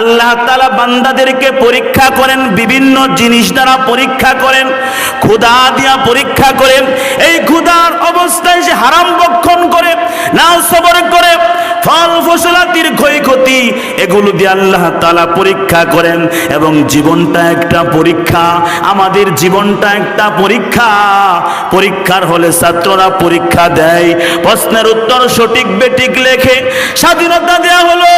আল্লাহ তালা বান্দাদেরকে পরীক্ষা করেন, বিভিন্ন জিনিস দ্বারা পরীক্ষা করেন, ক্ষুধা দিয়া পরীক্ষা করেন, এই ক্ষুধার অবস্থায় সে হারাম বক্ষণ করে, না সবর করে, ফল ফসলাতির ক্ষয়ক্ষতি, এগুলো দিয়ে আল্লাহ তালা পরীক্ষা করেন এবং জীবনটা একটা পরীক্ষা, আমাদের জীবনটা একটা পরীক্ষা। পরীক্ষার হলে ছাত্ররা পরীক্ষা দেয়, প্রশ্নের উত্তর সঠিক বেটিক লেখে, স্বাধীনতা দেয়া হলো।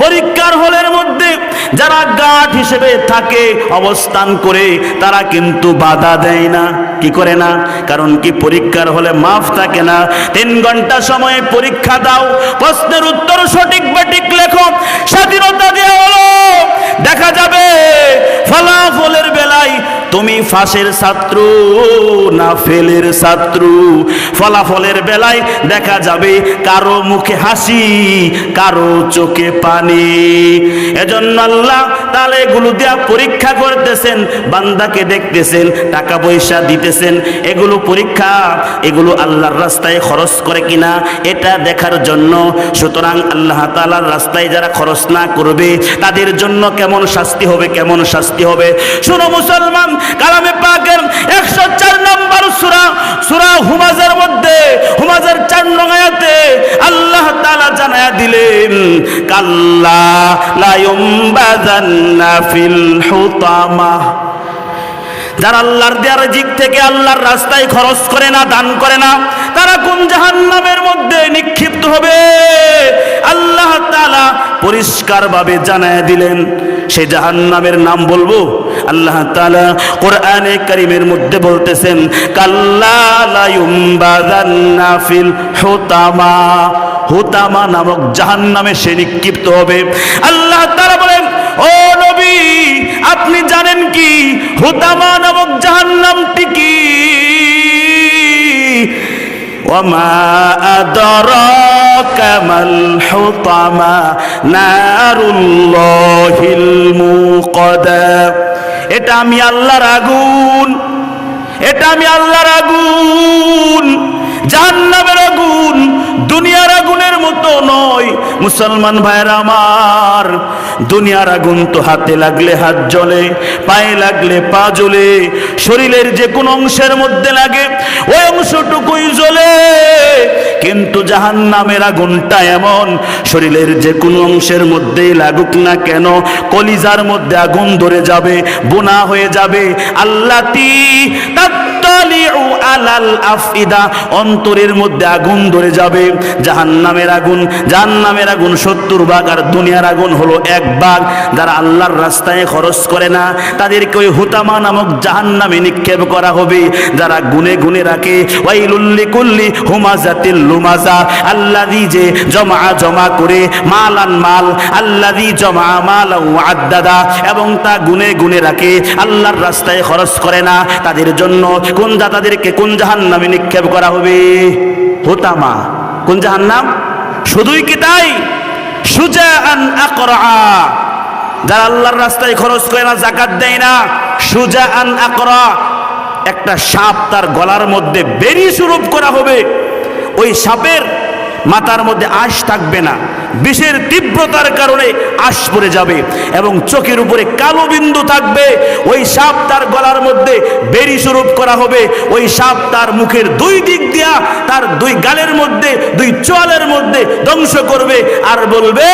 পরীক্ষার হলের মধ্যে যারা গাঠ হিসেবে থাকে, অবস্থান করে, তারা কিন্তু বাধা দেয় না। কি করে না? কারণ কি পরীক্ষার হলে মাফ থাকে না? তিন ঘণ্টা সময় পরীক্ষা দাও, প্রশ্নের উত্তর সঠিক বেঠিক লেখো, স্বাধীনতা দেওয়া হলো। দেখা যাবে, ফলাফলের বেলায় তুমি ফাঁসের ছাত্র, না ফেলের ছাত্র। ফলাফলের বেলায় দেখা যাবে কারও মুখে হাসি, কারও চোখে পানি। এজন্য আল্লাহ তাহলে এগুলো দেয়া পরীক্ষা করতেছেন, বান্দাকে দেখতেছেন, টাকা পয়সা দিতেছেন। এগুলো পরীক্ষা, এগুলো আল্লাহর রাস্তায় খরচ করে কিনা, এটা দেখার জন্য সুতরাং আল্লাহ তালার রাস্তায় যারা খরচ না করবে, তাদের জন্য কেমন শাস্তি হবে, কেমন শাস্তি হবে? শুনো মুসলমান কালামে পাকের একশো চার নম্বর সুরা সুরা হুমাজের মধ্যে, হুমাজের চার নগায়াতে আল্লাহ তাআলা জানায়া দিলেন, কাল্লা লায়ুম্বাজান্না ফিল হুতামা। যারা আল্লাহর দেয়ার জিক থেকে আল্লাহর রাস্তায় খরচ করে না, দান করে না, তারা কোন জাহান্নামের মধ্যে নিক্ষিপ্ত হবে? আল্লাহ তাআলা পরিষ্কারভাবে জানায় দিলেন, সে জাহান্নামের নাম বলব? আল্লাহ তাআলা কোরআনে কারিমের মধ্যে বলতেছেন কাল্লা লা ইউমবাযান্না ফিল হুতামা হুতামা নামক জাহান্নামে সে নিক্ষিপ্ত হবে আল্লাহ তাআলা বলেন ও নবী আপনি জানেন কি হুতামা নামক জাহান্নামটি কি وما أدراك ما الحطمة نار الله الموقدة এটা আমি আল্লাহর আগুন। এটা আমি আল্লাহর আগুন। জাহান্নামের আগুন, দুনিয়ার আগুনের মতো নয়। মুসলমান ভাইরা আমার, দুনিয়ার আগুন তো হাতে লাগলে হাত জ্বলে, পায়ে লাগলে পা জ্বলে, শরীরের যে কোন অংশের মধ্যে লাগে, ওই অংশটুকুই জ্বলে। কিন্তু জাহান নামের আগুনটা এমন, শরীরের যে কোনো অংশের মধ্যেই লাগুক না কেন, কলিজার মধ্যে আগুন ধরে যাবে, বোনা হয়ে যাবে। আল্লাহ আলাল আফিদা অন্তরের মধ্যে আগুন ধরে যাবে। জাহান্নামের আগুন জাহান্নামের আগুন সত্তর আর দুনিয়ার আগুন হলো এক যারা আল্লাহর রাস্তায় খরচ করে না, তাদেরকে ওই হুতামা নামক জাহান্নামে নিক্ষেপ করা হবে। যারা গুনে গুনে রাখে ওয়াইলুল্লি কুল্লি হুমাজাতিল লুমাজা। আল্লাদি যে জমা জমা করে মাল আন মাল আল্লাদি জমা মাল আদাদা এবং তা গুনে গুনে রাখে, আল্লাহর রাস্তায় খরচ করে না। তাদের জন্য কোন যা তাদেরকে, কোন জাহান্নামে নিক্ষেপ করা হবে। হোতামা, কোন জাহান নাম শুধুই কি তাই? সুজা আন আকরা যারা আল্লাহর রাস্তায় খরচ করে না জাকাত দেয় না সুজা আন আকরা একটা সাপ তার গলার মধ্যে বেরি স্বরূপ করা হবে। ওই সাপের মাথার মধ্যে আশ থাকবে না। বিষের তীব্রতার কারণে আশ পড়ে যাবে এবং চোখের উপরে কালো বিন্দু থাকবে। ওই সাপ তার গলার মধ্যে বেরি স্বরূপ করা হবে। ওই সাপ তার মুখের দুই দিক দিয়া তার দুই গালের মধ্যে, দুই চোয়ালের মধ্যে ধ্বংস করবে আর বলবে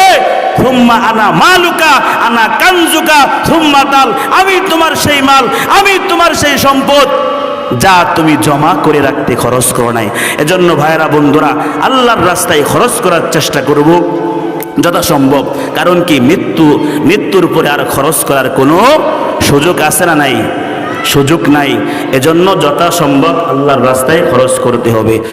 থুম্মা আনা মালুকা, আনা কানজুকা থুম্মা তাল, আমি তোমার সেই মাল, আমি তোমার সেই সম্পদ। যা তুমি জমা করে রাখতে খরচ করো নাই। এজন্য ভাইরা বন্ধুরা, আল্লাহর রাস্তায় খরচ করার চেষ্টা করব যথাসম্ভব। কারণ কি মৃত্যু, মৃত্যুর উপরে আর খরচ করার কোনো সুযোগ আছে না নাই? সুযোগ নাই। এজন্য যথাসম্ভব আল্লাহর রাস্তায় খরচ করতে হবে।